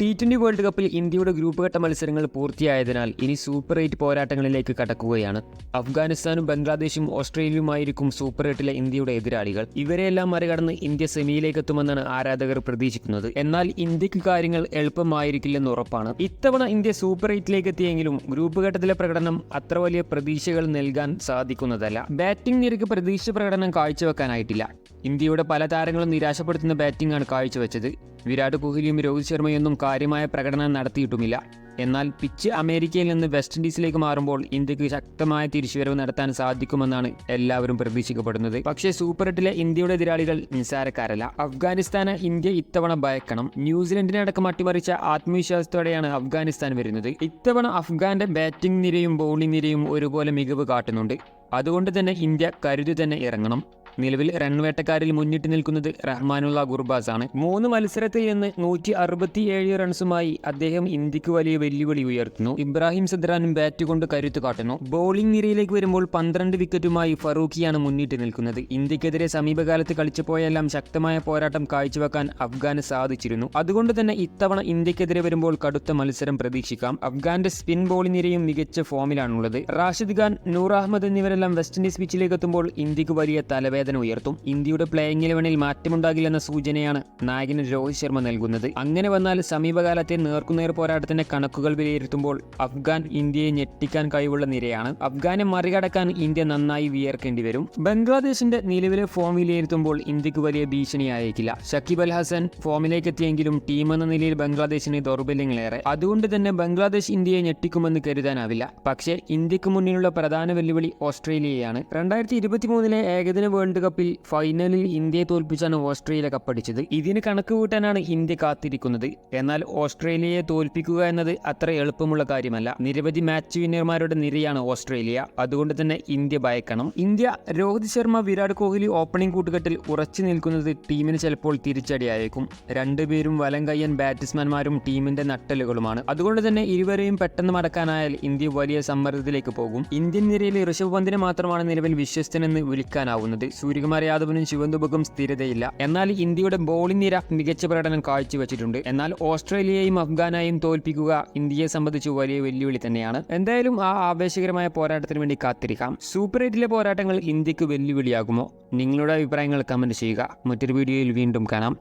T twenty world കപ്പിൽ ഇന്ത്യയുടെ group ഘട്ട മത്സരങ്ങൾ പൂർത്തിയായതിനാൽ ഇനി സൂപ്പർ എയ്റ്റ് പോരാട്ടങ്ങളിലേക്ക് കടക്കുകയാണ്. അഫ്ഗാനിസ്ഥാനും ബംഗ്ലാദേശും ഓസ്ട്രേലിയയുമായിരിക്കും സൂപ്പർ എയ്റ്റിലെ ഇന്ത്യയുടെ എതിരാളികൾ. ഇവരെയെല്ലാം മറികടന്ന് ഇന്ത്യ സെമിയിലേക്ക് എത്തുമെന്നാണ് ആരാധകർ പ്രതീക്ഷിക്കുന്നത്. എന്നാൽ ഇന്ത്യയ്ക്ക് കാര്യങ്ങൾ എളുപ്പമായിരിക്കില്ലെന്ന് ഉറപ്പാണ്. ഇത്തവണ ഇന്ത്യ സൂപ്പർ എയ്റ്റിലേക്ക് എത്തിയെങ്കിലും ഗ്രൂപ്പ് ഘട്ടത്തിലെ പ്രകടനം അത്ര വലിയ പ്രതീക്ഷകൾ നൽകാൻ സാധിക്കുന്നതല്ല. ബാറ്റിംഗ് നിരക്ക് പ്രതീക്ഷ പ്രകടനം കാഴ്ചവെക്കാനായിട്ടില്ല. ഇന്ത്യയുടെ പല താരങ്ങളും നിരാശപ്പെടുത്തുന്ന ബാറ്റിംഗ് ആണ് കാഴ്ചവെച്ചത്. വിരാട് കോഹ്ലിയും രോഹിത് ശർമ്മയൊന്നും കാര്യമായ പ്രകടനം നടത്തിയിട്ടുമില്ല. എന്നാൽ പിച്ച് അമേരിക്കയിൽ നിന്ന് വെസ്റ്റ് ഇൻഡീസിലേക്ക് മാറുമ്പോൾ ഇന്ത്യയ്ക്ക് ശക്തമായ തിരിച്ചുവരവ് നടത്താൻ സാധിക്കുമെന്നാണ് എല്ലാവരും പ്രതീക്ഷിക്കപ്പെടുന്നത്. പക്ഷേ സൂപ്പർ എട്ടിലെ ഇന്ത്യയുടെ എതിരാളികൾ നിസാരക്കാരല്ല അഫ്ഗാനിസ്ഥാന് ഇന്ത്യ ഇത്തവണ ഭയക്കണം. ന്യൂസിലൻഡിനെ അടക്കം അട്ടിമറിച്ച ആത്മവിശ്വാസത്തോടെയാണ് അഫ്ഗാനിസ്ഥാൻ വരുന്നത്. ഇത്തവണ അഫ്ഗാന്റെ ബാറ്റിംഗ് നിരയും ബൗളിംഗ് നിരയും ഒരുപോലെ മികവ് കാട്ടുന്നുണ്ട്. അതുകൊണ്ട് തന്നെ ഇന്ത്യ കരുതി തന്നെ ഇറങ്ങണം. നിലവിൽ റൺ വേട്ടക്കാരിൽ മുന്നിട്ട് നിൽക്കുന്നത് റഹ്മാനുള്ള ഗുർബാസ് ആണ് മൂന്ന് മത്സരത്തിൽ നിന്ന് നൂറ്റി അറുപത്തിയേഴ് റൺസുമായി അദ്ദേഹം ഇന്ത്യയ്ക്ക് വലിയ വെല്ലുവിളി ഉയർത്തുന്നു. ഇബ്രാഹിം സദ്രാനും ബാറ്റ് കൊണ്ട് കരുത്തു കാട്ടുന്നു. ബോളിംഗ് നിരയിലേക്ക് വരുമ്പോൾ പന്ത്രണ്ട് വിക്കറ്റുമായി ഫറൂഖിയാണ് മുന്നിട്ട് നിൽക്കുന്നത്. ഇന്ത്യക്കെതിരെ സമീപകാലത്ത് കളിച്ചപ്പോഴെല്ലാം ശക്തമായ പോരാട്ടം കാഴ്ചവെക്കാൻ അഫ്ഗാന് സാധിച്ചിരുന്നു. അതുകൊണ്ട് തന്നെ ഇത്തവണ ഇന്ത്യക്കെതിരെ വരുമ്പോൾ കടുത്ത മത്സരം പ്രതീക്ഷിക്കാം. അഫ്ഗാന്റെ സ്പിൻ ബോളിംഗ് നിരയും മികച്ച ഫോമിലാണുള്ളത് റാഷിദ് ഖാൻ നൂർ അഹമ്മദ് എന്നിവരെല്ലാം വെസ്റ്റ് ഇൻഡീസ് പിച്ചിലേക്ക് എത്തുമ്പോൾ ഇന്ത്യയ്ക്ക് വലിയ തലവേദന ഉയർത്തും ഇന്ത്യയുടെ പ്ലേയിങ് ഇലവനിൽ മാറ്റമുണ്ടാകില്ലെന്ന സൂചനയാണ് നായകൻ രോഹിത് ശർമ്മ നൽകുന്നത്. അങ്ങനെ വന്നാൽ സമീപകാലത്തെ നേർക്കുനേർ പോരാട്ടത്തിന്റെ കണക്കുകൾ വിലയിരുത്തുമ്പോൾ അഫ്ഗാൻ ഇന്ത്യയെ ഞെട്ടിക്കാൻ കഴിവുള്ള നിരയാണ്. അഫ്ഗാനെ മറികടക്കാൻ ഇന്ത്യ നന്നായി വിയർക്കേണ്ടി വരും. ബംഗ്ലാദേശിന്റെ നിലവിലെ ഫോം വിലയിരുത്തുമ്പോൾ ഇന്ത്യയ്ക്ക് വലിയ ഭീഷണിയായേക്കില്ല. ഷക്കിബ് അൽ ഹസൻ ഫോമിലേക്ക് എത്തിയെങ്കിലും ടീം എന്ന നിലയിൽ ബംഗ്ലാദേശിന് ദൗർബല്യങ്ങളേറെ. അതുകൊണ്ട് തന്നെ ബംഗ്ലാദേശ് ഇന്ത്യയെ ഞെട്ടിക്കുമെന്ന് കരുതാനാവില്ല. പക്ഷേ ഇന്ത്യയ്ക്ക് മുന്നിലുള്ള പ്രധാന വെല്ലുവിളി ഓസ്ട്രേലിയയാണ്. രണ്ടായിരത്തി ഇരുപത്തിമൂന്നിലെ ഏകദിന വേൾഡ് കപ്പിൽ ഫൈനലിൽ ഇന്ത്യയെ തോൽപ്പിച്ചാണ് ഓസ്ട്രേലിയ കപ്പടിച്ചത് ഇതിന് കണക്ക് കൂട്ടാനാണ് ഇന്ത്യ കാത്തിരിക്കുന്നത്. എന്നാൽ ഓസ്ട്രേലിയയെ തോൽപ്പിക്കുക എന്നത് അത്ര എളുപ്പമുള്ള കാര്യമല്ല. നിരവധി മാച്ച് വിന്നർമാരുടെ നിരയാണ് ഓസ്ട്രേലിയ. അതുകൊണ്ട് തന്നെ ഇന്ത്യ ഭയക്കണം. ഇന്ത്യ രോഹിത് ശർമ്മ വിരാട് കോഹ്ലി ഓപ്പണിംഗ് കൂട്ടുകെട്ടിൽ ഉറച്ചു നിൽക്കുന്നത് ടീമിന് ചിലപ്പോൾ തിരിച്ചടിയായേക്കും. രണ്ടുപേരും വലം കയ്യൻ ബാറ്റ്സ്മാൻമാരും ടീമിന്റെ നട്ടലുകളുമാണ് അതുകൊണ്ട് തന്നെ ഇരുവരെയും പെട്ടെന്ന് മടക്കാനായാൽ ഇന്ത്യ വലിയ സമ്മർദ്ദത്തിലേക്ക് പോകും. ഇന്ത്യൻ നിരയിൽ ഋഷഭ് പന്തിനെ മാത്രമാണ് നിലവിൽ വിശ്വസ്തനെന്ന് വിളിക്കാനാവുന്നത്. സൂര്യകുമാർ യാദവിനും ശിവന്തുബക്കും സ്ഥിരതയില്ല. എന്നാൽ ഇന്ത്യയുടെ ബോളിംഗ് നിര മികച്ച പ്രകടനം കാഴ്ചവെച്ചിട്ടുണ്ട്. എന്നാൽ ഓസ്ട്രേലിയയും അഫ്ഗാനായും തോൽപ്പിക്കുക ഇന്ത്യയെ സംബന്ധിച്ച് വലിയ വെല്ലുവിളി തന്നെയാണ്. എന്തായാലും ആ ആവേശകരമായ പോരാട്ടത്തിന് വേണ്ടി കാത്തിരിക്കാം. സൂപ്പർ എയ്റ്റിലെ പോരാട്ടങ്ങൾ ഇന്ത്യയ്ക്ക് വെല്ലുവിളിയാകുമോ? നിങ്ങളുടെ അഭിപ്രായങ്ങൾ കമന്റ് ചെയ്യുക. മറ്റൊരു വീഡിയോയിൽ വീണ്ടും കാണാം.